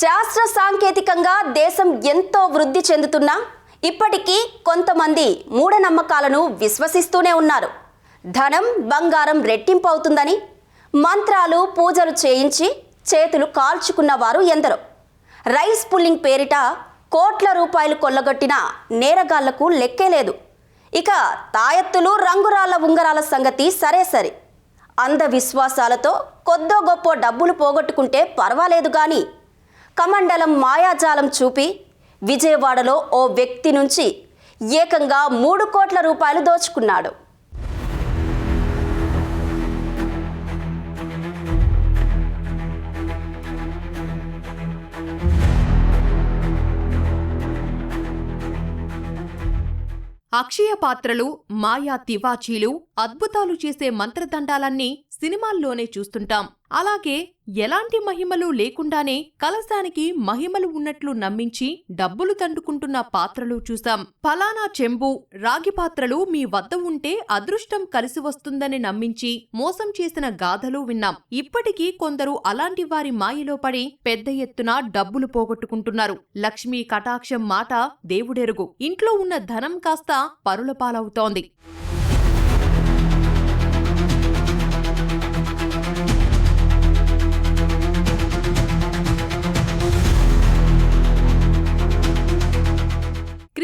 శాస్త్ర సాంకేతికంగా దేశం ఎంతో వృద్ధి చెందుతున్నా ఇప్పటికీ కొంతమంది మూఢనమ్మకాలను విశ్వసిస్తూనే ఉన్నారు. ధనం బంగారం రెట్టింపు అవుతుందని మంత్రాలు పూజలు చేయించి చేతులు కాల్చుకున్న వారు ఎందరో. రైస్ పుల్లింగ్ పేరిట కోట్ల రూపాయలు కొల్లగొట్టిన నేరగాళ్ళకు లెక్కే లేదు. ఇక తాయెత్తులు రంగురాళ్ళ ఉంగరాల సంగతి సరే సరే. అంధవిశ్వాసాలతో కొద్దో గొప్ప డబ్బులు పోగొట్టుకుంటే పర్వాలేదు కానీ కమండలం మాయాజాలం చూపి విజయవాడలో ఓ వ్యక్తి నుంచి ఏకంగా మూడు కోట్ల రూపాయలు దోచుకున్నాడు. అక్షయ పాత్రలు మాయా తివాచీలు అద్భుతాలు చేసే మంత్రదండాలన్నీ సినిమాల్లోనే చూస్తుంటాం. అలాగే ఎలాంటి మహిమలు లేకుండానే కలశానికి మహిమలు ఉన్నట్లు నమ్మించి డబ్బులు తండుకుంటున్న పాత్రలు చూసాం ఫలానా చెంబు రాగి పాత్రలు మీ వద్ద ఉంటే అదృష్టం కలిసి వస్తుందని నమ్మించి మోసం చేసిన గాథలు విన్నాం. ఇప్పటికీ కొందరు అలాంటి వారి మాయలో పడి పెద్ద ఎత్తున డబ్బులు పోగొట్టుకుంటున్నారు. లక్ష్మీ కటాక్షం మాట దేవుడెరుగు. ఇంట్లో ఉన్న ధనం కాస్త పరుల పాలవుతోంది.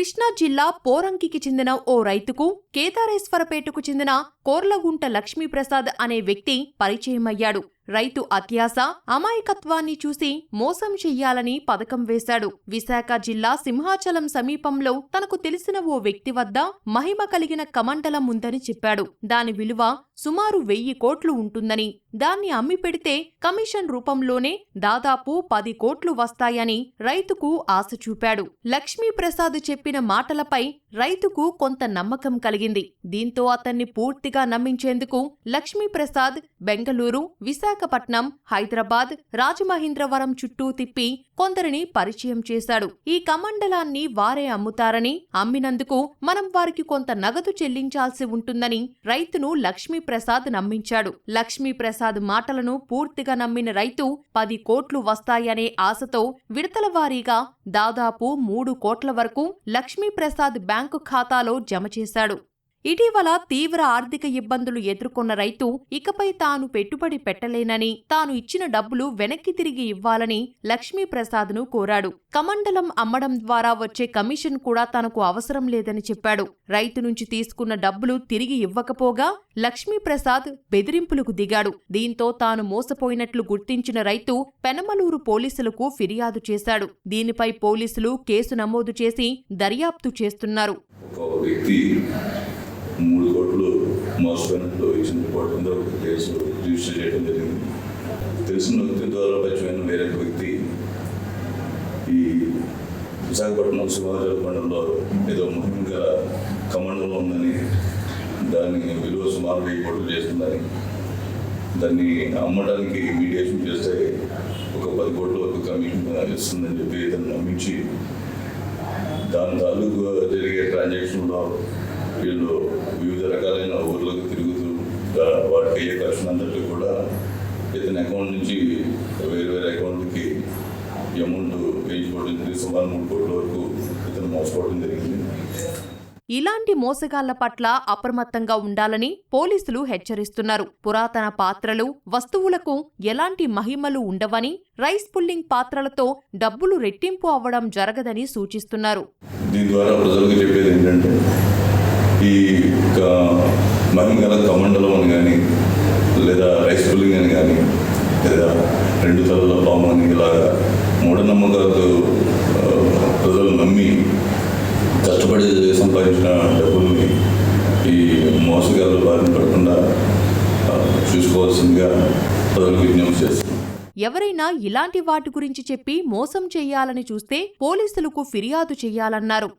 కృష్ణా జిల్లా పోరంకికి చెందిన ఓ రైతుకు కేదారేశ్వరపేటకు చెందిన కోర్లగుంట లక్ష్మీప్రసాద్ అనే వ్యక్తి పరిచయమయ్యాడు. రైతు అత్యాస అమాయకత్వాన్ని చూసి మోసం చెయ్యాలని పథకం వేశాడు. విశాఖ జిల్లా సింహాచలం సమీపంలో తనకు తెలిసిన ఓ వ్యక్తి వద్ద మహిమ కలిగిన కమండలం ఉందని చెప్పాడు. దాని విలువ సుమారు వెయ్యి కోట్లు ఉంటుందని దాన్ని అమ్మి పెడితే కమిషన్ రూపంలోనే దాదాపు పది కోట్లు వస్తాయని రైతుకు ఆశ చూపాడు. లక్ష్మీప్రసాద్ చెప్పిన మాటలపై రైతుకు కొంత నమ్మకం కలిగింది. దీంతో అతన్ని పూర్తిగా నమ్మించేందుకు లక్ష్మీప్రసాద్ బెంగళూరు విశాఖపట్నం హైదరాబాద్ రాజమహేంద్రవరం చుట్టూ తిప్పి కొందరిని పరిచయం చేశాడు. ఈ కమండలాన్ని వారే అమ్ముతారని అమ్మినందుకు మనం వారికి కొంత నగదు చెల్లించాల్సి ఉంటుందని రైతును లక్ష్మీప్రసాద్ నమ్మించాడు. లక్ష్మీప్రసాద్ మాటలను పూర్తిగా నమ్మిన రైతు పది కోట్లు వస్తాయనే ఆశతో విడతలవారీగా దాదాపు మూడు కోట్ల వరకు లక్ష్మీప్రసాద్ బ్యాంక్ బ్యాంకు ఖాతాలో జమ చేశాడు. ఇటీవల తీవ్ర ఆర్థిక ఇబ్బందులు ఎదుర్కొన్న రైతు ఇకపై తాను పెట్టుబడి పెట్టలేనని తాను ఇచ్చిన డబ్బులు వెనక్కి తిరిగి ఇవ్వాలని లక్ష్మీప్రసాద్ను కోరాడు. కమండలం అమ్మడం ద్వారా వచ్చే కమిషన్ కూడా తనకు అవసరం లేదని చెప్పాడు. రైతు నుంచి తీసుకున్న డబ్బులు తిరిగి ఇవ్వకపోగా లక్ష్మీప్రసాద్ బెదిరింపులకు దిగాడు. దీంతో తాను మోసపోయినట్లు గుర్తించిన రైతు పెనమలూరు పోలీసులకు ఫిర్యాదు చేశాడు. దీనిపై పోలీసులు కేసు నమోదు చేసి దర్యాప్తు చేస్తున్నారు ఒక వ్యక్తి మూడు కోట్లు మోసపోయినట్లు ఇచ్చిన రిపోర్ట్ ఒక కేసు రిజిస్టర్ చేయడం జరిగింది. తెలిసిన వ్యక్తి ద్వారా పరిచయమైన వేరే వ్యక్తి ఈ విశాఖపట్నం సింహాచల మండలంలో ఏదో ముఖ్యంగా కమండలం ఉందని దాన్ని విలువ సుమారు వెయ్యి కోట్లు చేస్తుందని దాన్ని అమ్మడానికి మీడియేషన్ చేస్తే ఒక పది కోట్ల వరకు కమిషన్ ఇస్తుందని చెప్పి ఇతను నమ్మించి దాని తాలూకు జరిగే ట్రాన్సాక్షన్లో వీళ్ళు జరిగింది సుమారు మూడు కోట్ల వరకు ఇతను మోసపోవడం జరిగింది. ఇలాంటి మోసగాళ్ళ పట్ల అప్రమత్తంగా ఉండాలని పోలీసులు హెచ్చరిస్తున్నారు. పురాతన పాత్రలు వస్తువులకు ఎలాంటి మహిమలు ఉండవని రైస్ పుల్లింగ్ పాత్రలతో డబ్బులు రెట్టింపు అవ్వడం జరగదని సూచిస్తున్నారు. దీని ద్వారా ప్రజలకు చెప్పేది ఏంటంటే ఈ మహిమగల కమండలం అని కానీ లేదా రైస్ పుల్లింగ్ అని కానీ లేదా రెండు తలల పాము అని ఇలాగా మూఢనమ్మకాలతో ప్రజలు నమ్మి కష్టపడి సంపాదించిన డబ్బుల్ని ఈ మోసగాళ్ళు బారిన పడకుండా చూసుకోవాల్సిందిగా ప్రజలకు విజ్ఞప్తి చేస్తున్నాం. ఎవరైనా ఇలాంటి వాటి గురించి చెప్పి మోసం చేయాలని చూస్తే పోలీసులకు ఫిర్యాదు చేయాలన్నారు.